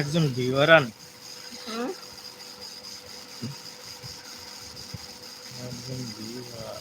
একজন ভিউয়ার আন হুম? একজন viewer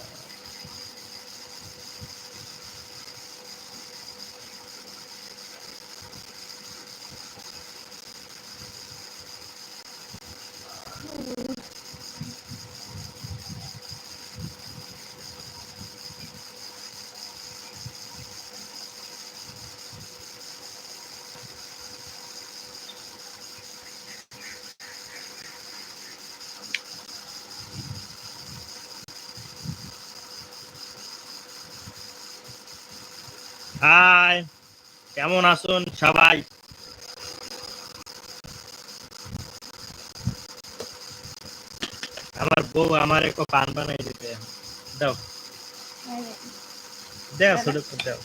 Hi কেমন আছেন সবাই? আমার বউ আমার এক পান বানাই দিতে। দাও। দেখ ছোট দাও।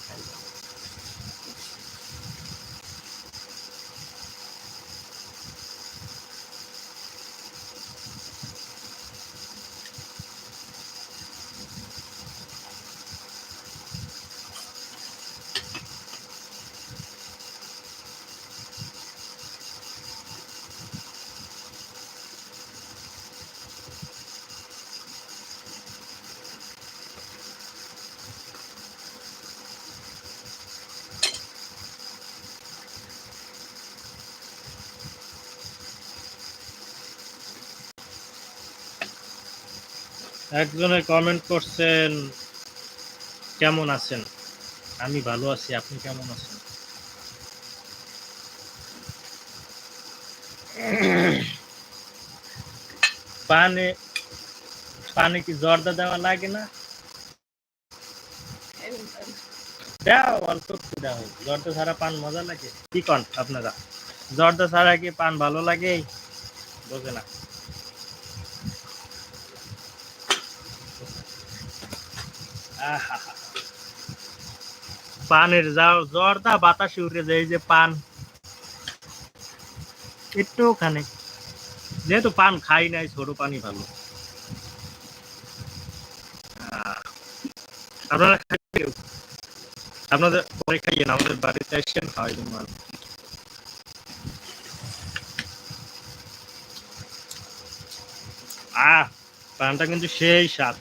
একজনে কমেন্ট করছেন, কেমন আছেন? আমি ভালো আছি, আপনি কেমন আছেন? পানে পানে কি জর্দা দেওয়া লাগে না? দাও অল্প দাও জর্দা ছাড়া পান মজা লাগে। কি কন আপনারা? জর্দা ছাড়া কি পান ভালো লাগে? বোঝে না। পানের জর্দা বাতাসে উঠে যায় যে পান। একটু খানে যেহেতু পান খাই নাই, ছোট পানি ভালো। আপনারা আপনাদের পরে খাইয়ে না আমাদের বাড়িতে এসেছেন খাওয়াই দেবো আহ, পানটা কিন্তু সেই স্বাদ।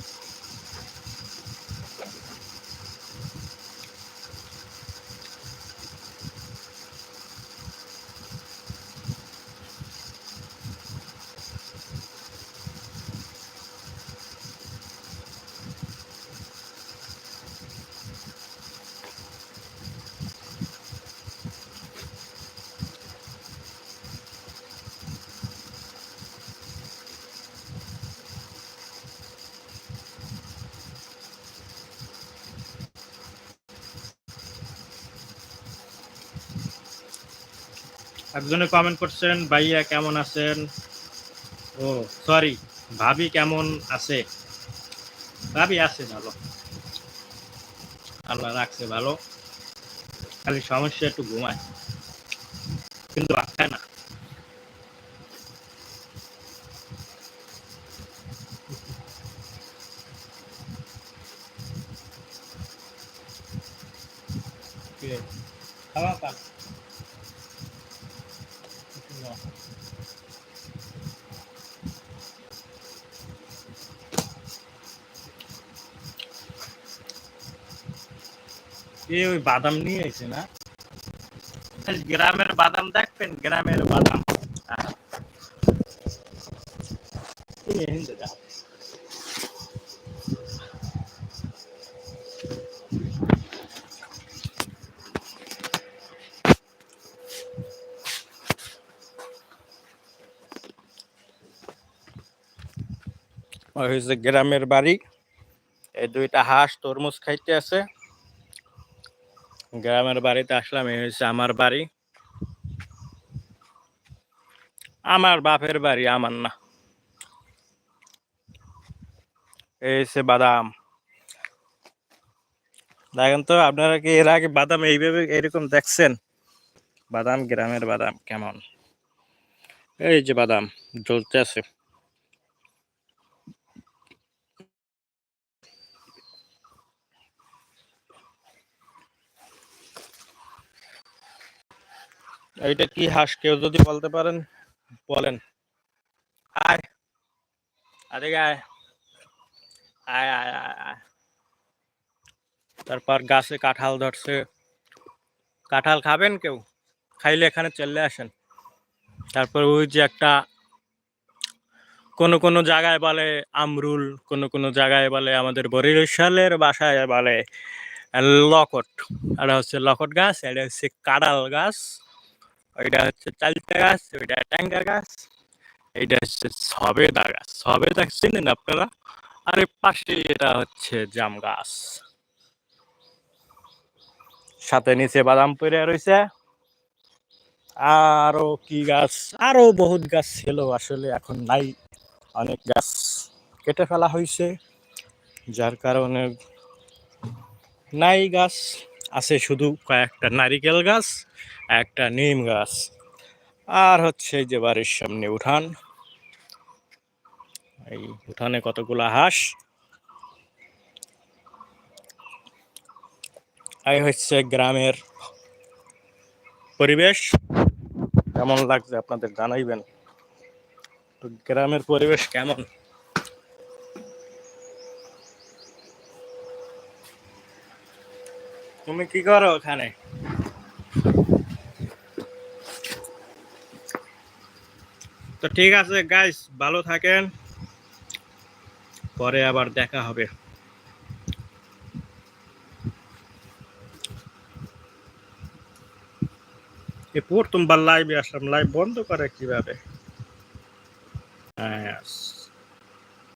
একজনে কমেন্ট করছেন, ভাইয়া কেমন আছেন? ও সরি ভাবি কেমন আছে? ভাবি আছে ভালো। আল্লাহ রাখছে ভালো। খালি সমস্যা একটু ঘুমায়। কিন্তু ভাত না। খাওয়া পা এ ওই বাদাম নিয়ে এসে না গ্রামের বাদাম দেখবেন গ্রামের বাদাম ওই হচ্ছে গ্রামের বাড়ি। এই দুইটা হাঁস তরমুজ খাইতে আছে। গ্রামের বাড়িতে আসলাম, এই হচ্ছে আমার বাড়ি। আমার বাপের বাড়ি, আমার না। এই হচ্ছে বাদাম। দেখেন তো, আপনারা কি এর আগে বাদাম এইভাবে এরকম দেখছেন? বাদাম, গ্রামের বাদাম, কেমন? এই যে বাদাম, জ্বলতে আছে। এইটা কি হাঁস? কেউ যদি বলতে পারেন, বলেন। আয়। আরে আয়। আয় তারপর গাছে কাঁঠাল ধরছে। কাঁঠাল খাবেন কেউ? খাইলে এখানে চলে আসেন। তারপর ওই যে একটা কোন কোন জায়গায় বলে আমরুল, কোন কোন জায়গায় বলে আমাদের বরিশালের বাসায় বলে লকট। এটা হচ্ছে লকট গাছ এটা হচ্ছে কাঁড়াল গাছ। ওইটা হচ্ছে চালতা গাছ, ওইটা ট্যাঙ্গা গাছ, এইটা হচ্ছে সবেদা গাছ। সবেদা চিনেন আপনারা? আর এর পাশে এটা হচ্ছে জাম গাছ। সাথে নিচে বাদাম পড়ে রয়েছে আরও কি গাছ? আরও বহুত গাছ ছিল, আসলে এখন নাই। অনেক গাছ কেটে ফেলা হয়েছে যার কারণে নাই গাছ। আছে শুধু কয়েকটা নারিকেল গাছ, একটা নিম গাছ। আর হচ্ছে যে বাড়ির সামনে উঠান। এই উঠানে কতগুলো হাঁস? এই হচ্ছে গ্রামের পরিবেশ। কেমন লাগছে আপনাদের জানাইবেন? তো গ্রামের পরিবেশ কেমন? তুমি কি করো ওখানে? তো ঠিক আছে গাইস ভালো থাকেন। পরে আবার দেখা হবে। এ প্রথমবার লাইভে আসলাম। লাইভ বন্ধ করে কীভাবে? হ্যাঁ